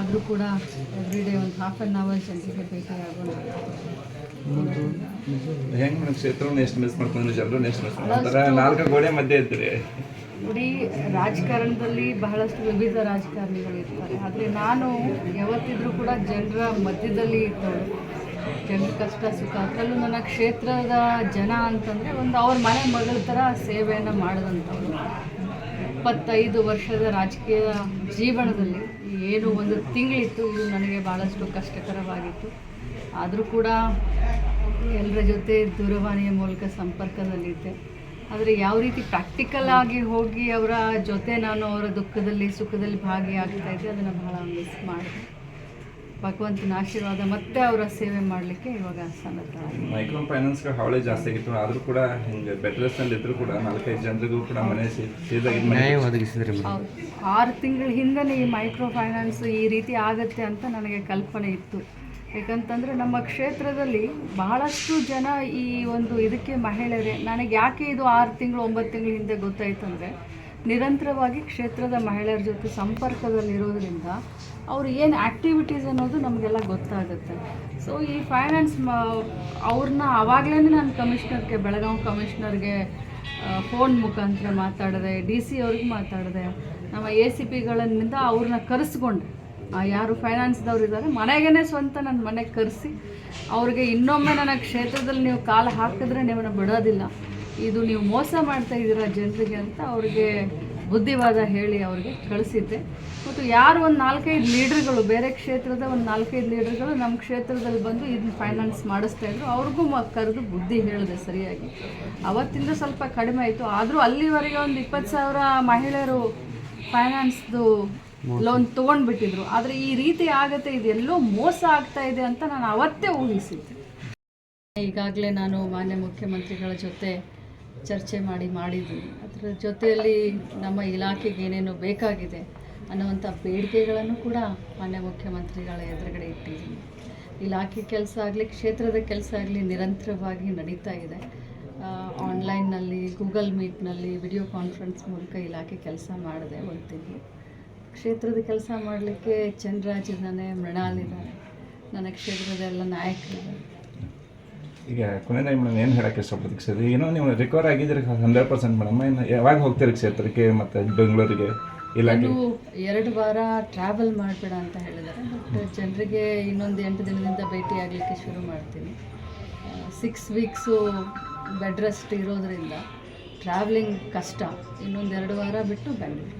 ಆದರೂ ಕೂಡ every day ಒಂದು ಹಾಫ್ ಆನ್ ಅವರ್ ಜನರಿಗೆ ಹೌದು. ಹೆಂಗೆ ಮೇಡಮ್ ಕ್ಷೇತ್ರವನ್ನು ಎಷ್ಟು ಮಿಸ್ ಮಾಡ್ಕೊಂಡ್ರೆ ಜನರು ಎಷ್ಟು ಮಿಸ್ ಮಾಡ್ತಾರೆ ನಾಲ್ಕು ಗೋಡೆ ಮಧ್ಯೆ ಇದ್ರಿ. ಇಡೀ ರಾಜಕಾರಣದಲ್ಲಿ ಬಹಳಷ್ಟು ವಿವಿಧ ರಾಜಕಾರಣಿಗಳು ಇರ್ತಾರೆ. ಆದರೆ ನಾನು ಯಾವತ್ತಿದ್ರೂ ಕೂಡ ಜನರ ಮಧ್ಯದಲ್ಲಿ ಇದ್ದವಳು. ಜನರ ಕಷ್ಟ ಸುಖ ಅದರಲ್ಲೂ ನನ್ನ ಕ್ಷೇತ್ರದ ಜನ ಅಂತಂದರೆ ಒಂದು ಅವ್ರ ಮನೆ ಮಗಳ ಥರ ಸೇವೆಯನ್ನು ಮಾಡಿದಂಥವ್ರು ಇಪ್ಪತ್ತೈದು ವರ್ಷದ ರಾಜಕೀಯ ಜೀವನದಲ್ಲಿ ಏನು ಒಂದು ತಿಂಗಳಿತ್ತು, ಇದು ನನಗೆ ಭಾಳಷ್ಟು ಕಷ್ಟಕರವಾಗಿತ್ತು. ಆದರೂ ಕೂಡ ಎಲ್ಲರ ಜೊತೆ ದೂರವಾಣಿಯ ಮೂಲಕ ಸಂಪರ್ಕದಲ್ಲಿದ್ದೆ. ಆದರೆ ಯಾವ ರೀತಿ ಪ್ರಾಕ್ಟಿಕಲ್ ಆಗಿ ಹೋಗಿ ಅವರ ಜೊತೆ ನಾನು ಅವರ ದುಃಖದಲ್ಲಿ, ಸುಖದಲ್ಲಿ ಭಾಗಿಯಾಗ್ತಾ ಇದ್ದೆ, ಅದನ್ನು ಬಹಳ ಮಿಸ್ ಮಾಡಿದೆ. ಭಗವಂತನ ಆಶೀರ್ವಾದ ಮತ್ತೆ ಅವರ ಸೇವೆ ಮಾಡಲಿಕ್ಕೆ ಇವಾಗ ಸಮರ್ಥ ಮೈಕ್ರೋ ಫೈನಾನ್ಸ್ ಹಾವಳಿ ಜಾಸ್ತಿ ಆಗಿತ್ತು. ಆದರೂ ಕೂಡ ಹಿಂಗೆ ಬೆಟ್ರೆಸ್ನಲ್ಲಿ ಇದ್ರೂ ಕೂಡ ನಾಲ್ಕೈದು ಜನರಿಗೂ ಕೂಡ ಮನೆ ಒದಗಿಸಿದ್ರಿ ಆರು ತಿಂಗಳ ಹಿಂದೆ ಈ ಮೈಕ್ರೋ ಫೈನಾನ್ಸ್ ಈ ರೀತಿ ಆಗತ್ತೆ ಅಂತ ನನಗೆ ಕಲ್ಪನೆ ಇತ್ತು. ಯಾಕಂತಂದರೆ ನಮ್ಮ ಕ್ಷೇತ್ರದಲ್ಲಿ ಬಹಳಷ್ಟು ಜನ ಈ ಒಂದು ಇದಕ್ಕೆ ಮಹಿಳೆಯರೇ ನನಗೆ ಯಾಕೆ ಇದು ಆರು ತಿಂಗಳು ಒಂಬತ್ತು ತಿಂಗಳ ಹಿಂದೆ ಗೊತ್ತಾಯ್ತು ಅಂದರೆ ನಿರಂತರವಾಗಿ ಕ್ಷೇತ್ರದ ಮಹಿಳೆಯರ ಜೊತೆ ಸಂಪರ್ಕದಲ್ಲಿರೋದ್ರಿಂದ ಅವ್ರು ಏನು ಆ್ಯಕ್ಟಿವಿಟೀಸ್ ಅನ್ನೋದು ನಮಗೆಲ್ಲ ಗೊತ್ತಾಗುತ್ತೆ. ಸೊ ಈ ಫೈನಾನ್ಸ್ ಅವ್ರನ್ನ ಆವಾಗಲೇ ನಾನು ಕಮಿಷ್ನರ್ಗೆ ಬೆಳಗಾವಿ ಕಮಿಷ್ನರ್ಗೆ ಫೋನ್ ಮುಖಾಂತರ ಮಾತಾಡಿದೆ ಡಿ ಸಿ ಅವ್ರಿಗೆ ಮಾತಾಡಿದೆ. ನಮ್ಮ ಎ ಸಿ ಪಿಗಳಿಂದ ಅವ್ರನ್ನ ಕರೆಸ್ಕೊಂಡೆ. ಯಾರು ಫೈನಾನ್ಸ್ದವ್ರು ಇದ್ದಾರೆ ಮನೆಗೇ ಸ್ವಂತ ನನ್ನ ಮನೆಗೆ ಕರೆಸಿ. ಅವ್ರಿಗೆ ಇನ್ನೊಮ್ಮೆ ನನ್ನ ಕ್ಷೇತ್ರದಲ್ಲಿ ನೀವು ಕಾಲು ಹಾಕಿದ್ರೆ ನೀವನ್ನ ಬಿಡೋದಿಲ್ಲ. ಇದು ನೀವು ಮೋಸ ಮಾಡ್ತಾ ಇದ್ದೀರಾ ಜನರಿಗೆ ಅಂತ ಅವ್ರಿಗೆ ಬುದ್ಧಿವಾದ ಹೇಳಿ ಅವ್ರಿಗೆ ಕಳಿಸಿದ್ದೆ. ಮತ್ತು ಯಾರು ಒಂದು ನಾಲ್ಕೈದು ಲೀಡ್ರ್ಗಳು ಬೇರೆ ಕ್ಷೇತ್ರದ ಒಂದು ನಾಲ್ಕೈದು ಲೀಡ್ರ್ಗಳು ನಮ್ಮ ಕ್ಷೇತ್ರದಲ್ಲಿ ಬಂದು ಇದನ್ನ ಫೈನಾನ್ಸ್ ಮಾಡಿಸ್ತಾ ಇದ್ರು. ಅವ್ರಿಗೂ ಮ ಕರೆದು ಬುದ್ಧಿ ಹೇಳಿದೆ ಸರಿಯಾಗಿ. ಅವತ್ತಿಂದ ಸ್ವಲ್ಪ ಕಡಿಮೆ ಆಯಿತು. ಆದರೂ ಅಲ್ಲಿವರೆಗೆ ಒಂದು ಇಪ್ಪತ್ತು ಸಾವಿರ ಮಹಿಳೆಯರು ಫೈನಾನ್ಸ್ದು ಲೋನ್ ತೊಗೊಂಡ್ಬಿಟ್ಟಿದ್ರು. ಆದರೆ ಈ ರೀತಿ ಆಗುತ್ತೆ ಇದೆಲ್ಲೋ ಮೋಸ ಆಗ್ತಾ ಇದೆ ಅಂತ ನಾನು ಅವತ್ತೇ ಊಹಿಸಿದ್ದೆ. ಈಗಾಗಲೇ ನಾನು ಮಾನ್ಯ ಮುಖ್ಯಮಂತ್ರಿಗಳ ಜೊತೆ ಚರ್ಚೆ ಮಾಡಿ ಮಾಡಿದ್ವಿ. ಅದರ ಜೊತೆಯಲ್ಲಿ ನಮ್ಮ ಇಲಾಖೆಗೆ ಏನೇನು ಬೇಕಾಗಿದೆ ಅನ್ನುವಂಥ ಬೇಡಿಕೆಗಳನ್ನು ಕೂಡ ಮಾನ್ಯ ಮುಖ್ಯಮಂತ್ರಿಗಳ ಎದುರುಗಡೆ ಇಟ್ಟಿದ್ದೀನಿ. ಇಲಾಖೆ ಕೆಲಸ ಆಗಲಿ, ಕ್ಷೇತ್ರದ ಕೆಲಸ ಆಗಲಿ ನಿರಂತರವಾಗಿ ನಡೀತಾ ಇದೆ. ಆನ್ಲೈನ್ನಲ್ಲಿ, ಗೂಗಲ್ ಮೀಟ್ನಲ್ಲಿ ವಿಡಿಯೋ ಕಾನ್ಫರೆನ್ಸ್ ಮೂಲಕ ಇಲಾಖೆ ಕೆಲಸ ಮಾಡಿದೆ ಒಂದು ಕ್ಷೇತ್ರದ ಕೆಲಸ ಮಾಡಲಿಕ್ಕೆ ಚಂದ್ರಾಜ್ ಇದ್ದಾನೆ, ಮೃಣಾಲ್ ಇದ್ದಾರೆ. ನನ್ನ ಕ್ಷೇತ್ರದ ಎಲ್ಲ ನಾಯಕರಿದ್ದಾರೆ. ಈಗ ಕೊನೆಯದಾಗಿ ಮೇಡಮ್ ಏನು ಹೇಳಕ್ಕೆ ಇಷ್ಟಪಡ್ತೀವಿ ಸರ್, ಏನೋ ನೀವು ರಿಕವರ್ ಆಗಿದ್ದೀರಿ ಹಂಡ್ರೆಡ್ ಪರ್ಸೆಂಟ್ ಮೇಡಮ್. ಇನ್ನು ಯಾವಾಗ ಹೋಗ್ತೀರಿ ಕ್ಷೇತ್ರಕ್ಕೆ ಮತ್ತು ಬೆಂಗಳೂರಿಗೆ? ಇಲ್ಲ ನೀವು ಎರಡು ವಾರ ಟ್ರಾವೆಲ್ ಮಾಡಬೇಡ ಅಂತ ಹೇಳಿದ್ದಾರೆ. ಬಟ್ ಜನರಿಗೆ ಇನ್ನೊಂದು ಎಂಟು ದಿನದಿಂದ ಭೇಟಿ ಆಗಲಿಕ್ಕೆ ಶುರು ಮಾಡ್ತೀನಿ. ಸಿಕ್ಸ್ ವೀಕ್ಸು ಬೆಡ್ ರೆಸ್ಟ್ ಇರೋದ್ರಿಂದ ಟ್ರಾವೆಲಿಂಗ್ ಕಷ್ಟ. ಇನ್ನೊಂದು ಎರಡು ವಾರ ಬಿಟ್ಟು ಬೆಂಗಳೂರು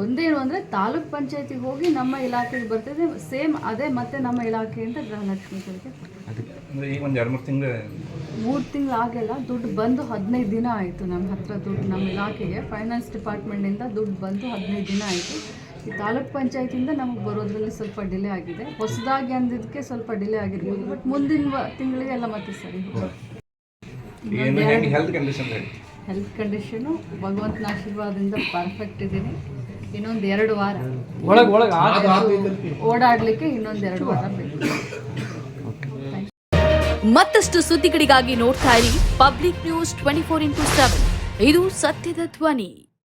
ಒಂದೇನು ಅಂದರೆ ತಾಲೂಕ್ ಪಂಚಾಯತಿಗೆ ಹೋಗಿ ನಮ್ಮ ಇಲಾಖೆಗೆ ಬರ್ತದೆ ಸೇಮ್ ಅದೇ ಮತ್ತೆ ನಮ್ಮ ಇಲಾಖೆಯಿಂದ ಗೃಹಲಕ್ಷ್ಮಿ ಅಂದರೆ ಈಗ ಒಂದು ಎರಡು ಮೂರು ತಿಂಗಳು ಮೂರು ತಿಂಗಳು ಆಗಲ್ಲ ದುಡ್ಡು ಬಂದು ಹದಿನೈದು ದಿನ ಆಯಿತು ನಮ್ಮ ಹತ್ರ ದುಡ್ಡು ನಮ್ಮ ಇಲಾಖೆಗೆ. ಫೈನಾನ್ಸ್ ಡಿಪಾರ್ಟ್ಮೆಂಟಿಂದ ದುಡ್ಡು ಬಂದು ಹದಿನೈದು ದಿನ ಆಯಿತು. ಈ ತಾಲೂಕ್ ಪಂಚಾಯತಿಂದ ನಮಗೆ ಬರೋದ್ರಲ್ಲಿ ಸ್ವಲ್ಪ ಡಿಲೇ ಆಗಿದೆ. ಹೊಸದಾಗಿ ಅಂದಿದ್ದಕ್ಕೆ ಸ್ವಲ್ಪ ಡಿಲೇ ಆಗಿರ್ಬೋದು ಬಟ್ ಮುಂದಿನ ತಿಂಗಳಿಗೆ ಎಲ್ಲ ಮತ್ತೆ ಸರಿ ಹೆಲ್ತ್ ಕಂಡೀಷನು ಭಗವಂತನ ಆಶೀರ್ವಾದದಿಂದ ಪರ್ಫೆಕ್ಟ್ ಇದ್ದೀನಿ. ಇನ್ನೊಂದು ಎರಡು ವಾರ. ಓಡಾಡಲಿಕ್ಕೆ ಇನ್ನೊಂದು ಎರಡು ವಾರ ಬೇಕು. ಮತ್ತಷ್ಟು ಸುದ್ದಿಗಳಿಗಾಗಿ ನೋಡ್ತಾ ಇರಿ public news twenty four into seven. ಇದು ಸತ್ಯದ ಧ್ವನಿ.